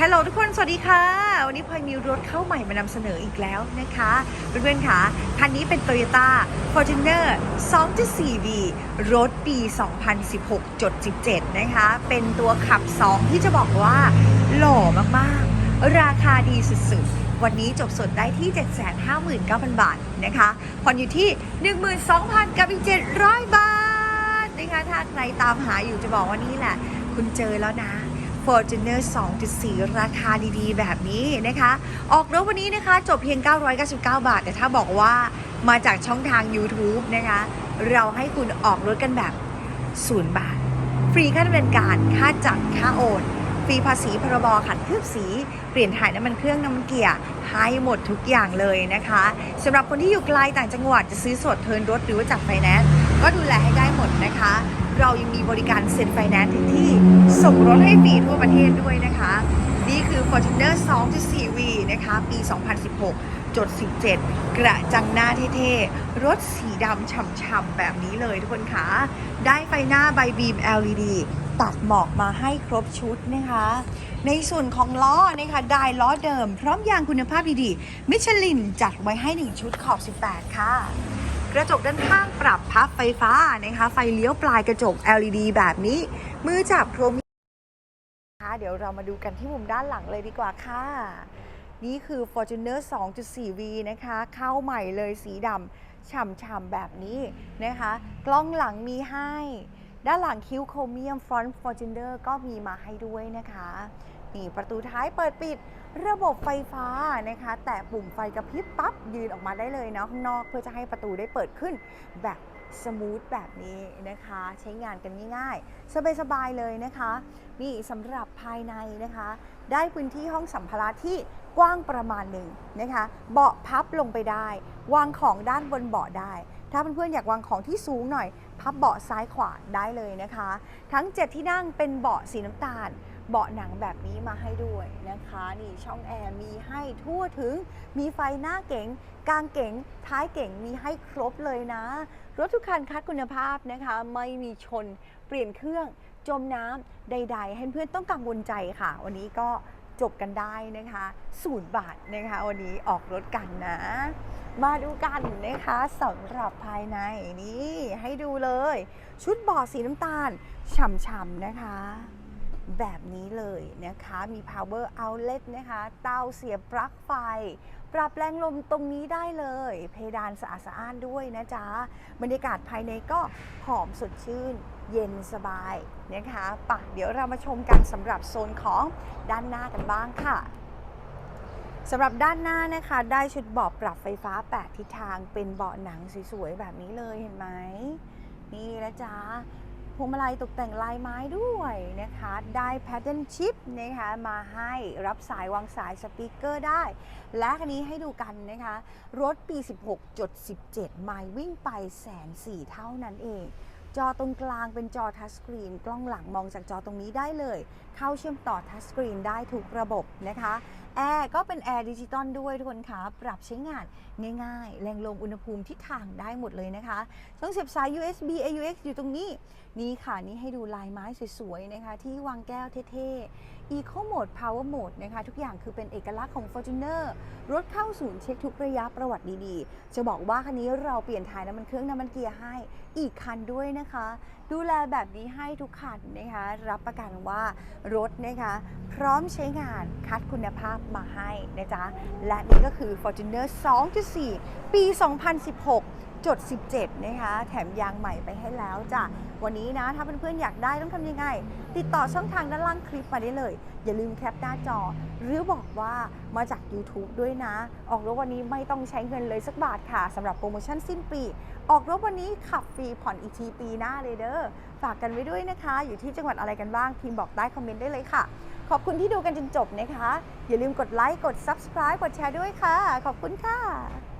ฮัลโหลทุกคน สวัสดีค่ะ วันนี้พลอยมีรถเข้าใหม่มานำเสนออีกแล้วนะคะ เพื่อนๆค่ะ คันนี้เป็น Toyota Fortuner 2.4V รถปี 2016.17 นะคะ เป็นตัวขับ 2 ที่จะบอกว่า หล่อมากๆ ราคาดีสุดๆ วันนี้จบสดได้ที่ 759,000 บาทนะคะผ่อนอยู่ที่ 12,000 กับอีก 700 บาทนะคะถ้าใครตามหาอยู่จะบอกว่านี่แหละ คุณเจอแล้วนะ Fortuner 2.4 ราคาดีๆ แบบนี้นะคะ ออกรถวันนี้นะคะ จบเพียง 999 บาท แต่ถ้าบอกว่ามาจากช่องทาง YouTube นะคะ เราให้คุณออกรถกันแบบ 0 บาท ฟรีค่าดำเนินการ ค่าจัด ค่าโอน ฟรีภาษีพรบขัดเคลือบสี เปลี่ยนถ่ายน้ำมันเครื่องน้ำมันเกียร์ให้หมดทุกอย่างเลยนะคะสำหรับคนที่อยู่ไกลต่างจังหวัดจะซื้อสดเทินรถหรือว่าจัดไฟแนนซ์ก็ดูแลให้ได้หมดนะคะ เรายังมีบริการเซ็นไฟแนนซ์ที่ส่งรถให้ฟรีทั่วประเทศด้วยนะคะ นี่คือ Fortuner 2.4V นะคะ ปี 2016จด17 กระจังหน้าเท่ๆ รถสีดำฉ่ำๆ แบบนี้เลยทุกคนคะ ได้ไฟหน้าใบบีม LED ตัดหมอกมาให้ครบชุดนะคะ ในส่วนของล้อนะคะได้ล้อเดิม พร้อมยางคุณภาพดีๆ มิชลินจัดไว้ให้ 1 ชุดขอบ 18 ค่ะ กระจกด้านข้างปรับพับไฟฟ้านะคะ ไฟเลี้ยวปลายกระจก LED แบบนี้ มือจับโครเมียมนะคะเดี๋ยวเรามาดูกันที่มุมด้านหลังเลยดีกว่าค่ะ นี่คือ Fortuner 2.4V นะคะ เข้าใหม่เลยสีดำฉ่ำๆแบบนี้นะคะ กล้องหลังมีให้ ด้านหลังคิ้วโครเมียม Front Fortuner ก็มีมาให้ด้วยนะคะนี่ประตูท้ายเปิดปิดระบบไฟฟ้านะคะ แต่ปุ่มไฟกระพริบปั๊บยืนออกมาได้เลยเนาะข้างนอกเพื่อจะให้ประตูได้เปิดขึ้นแบบสมูทแบบนี้นะคะ ใช้งานกันง่ายๆ สบายๆเลยนะคะ นี่สำหรับภายในนะคะ ได้พื้นที่ห้องสัมภาระที่กว้างประมาณหนึ่งนะคะ เบาะพับลงไปได้ วางของด้านบนเบาะได้ ถ้าเพื่อนๆอยากวางของที่สูงหน่อย พับเบาะซ้ายขวาได้เลยนะคะ ทั้ง 7 ที่นั่งเป็นเบาะสีน้ำตาล เบาะหนังแบบนี้มาให้ด้วยนะคะ นี่ช่องแอร์มีให้ทั่วถึง มีไฟหน้าเก๋งกลางเก๋งท้ายเก๋งมีให้ครบเลยนะ รถทุกคันคัดคุณภาพนะคะ ไม่มีชนเปลี่ยนเครื่องจมน้ำใด ๆ ให้เพื่อนต้องกังวลใจค่ะ วันนี้ก็จบกันได้นะคะศูนย์บาทนะคะ วันนี้ออกรถกันนะ มาดูกันนะคะสำหรับภายในนี่ให้ดูเลย ชุดเบาะสีน้ำตาลฉ่ำๆนะคะ แบบนี้เลยนะคะมี power outlet นะคะเตาเสียบปลั๊กไฟ ปรับแรงลมตรงนี้ได้เลย เพดานสะอาดสะอ้านด้วยนะจ๊ะ บรรยากาศภายในก็หอมสดชื่น เย็นสบายนะคะปะเดี๋ยวเรามาชมกันสำหรับโซนของด้านหน้ากันบ้างค่ะ สำหรับด้านหน้านะคะได้ชุดเบาะปรับไฟฟ้า 8 ทิศทางเป็นเบาะหนังสวยๆแบบนี้เลยเห็นไหมนี่นะจ๊ะพวงมาลัยตกแต่งลายไม้ด้วยนะคะ ได้แพทเทิร์นชิปนะคะมาให้รับสายวางสายสปีกเกอร์ได้ และคันนี้ให้ดูกันนะคะ รถปี 16.17 ไมล์วิ่งไปแสนสี่เท่านั้นเอง จอตรงกลางเป็นจอทัชสกรีนกล้องหลังมองจากจอตรงนี้ได้เลย เข้าเชื่อมต่อทัชสกรีนได้ทุกระบบนะคะแอร์ก็เป็นแอร์ดิจิตอลด้วยทุกคนคะปรับใช้งานง่ายๆ แรงลมอุณหภูมิทิศทางได้หมดเลยนะคะ ช่องเสียบสาย USB AUX อยู่ตรงนี้ นี่ค่ะ นี่ให้ดูลายไม้สวยๆนะคะ ที่วางแก้วเท่ๆ Eco Mode Power Mode นะคะทุกอย่างคือเป็นเอกลักษณ์ของ Fortuner รถเข้าศูนย์เช็คทุกระยะประวัติดีๆ จะบอกว่าคันนี้เราเปลี่ยนถ่ายน้ำมันเครื่องน้ำมันเกียร์ให้อีกคันด้วยนะคะ ดูแลแบบนี้ให้ทุกคันนะคะรับประกันว่ารถนะคะพร้อมใช้งานคัดคุณภาพมาให้นะจ๊ะและนี่ก็คือ Fortuner 2.4 ปี 2016 จด 17 นะคะ แถมยางใหม่ไปให้แล้วจ้ะ วันนี้นะ ถ้าเพื่อนๆอยากได้ต้องทำยังไง ติดต่อช่องทางด้านล่างคลิปมาได้เลย อย่าลืมแคปหน้าจอ หรือบอกว่ามาจาก YouTube ด้วยนะ ออกรถวันนี้ไม่ต้องใช้เงินเลยสักบาทค่ะสำหรับโปรโมชั่นสิ้นปี ออกรถวันนี้ขับฟรีผ่อนอีกทีปีหน้าเลยเด้อ ฝากกันไว้ด้วยนะคะ อยู่ที่จังหวัดอะไรกันบ้าง พิมพ์บอกใต้คอมเมนต์ได้เลยค่ะ ขอบคุณที่ดูกันจนจบนะคะ อย่าลืมกดไลค์ กด Subscribe กดแชร์ด้วยค่ะ ขอบคุณค่ะ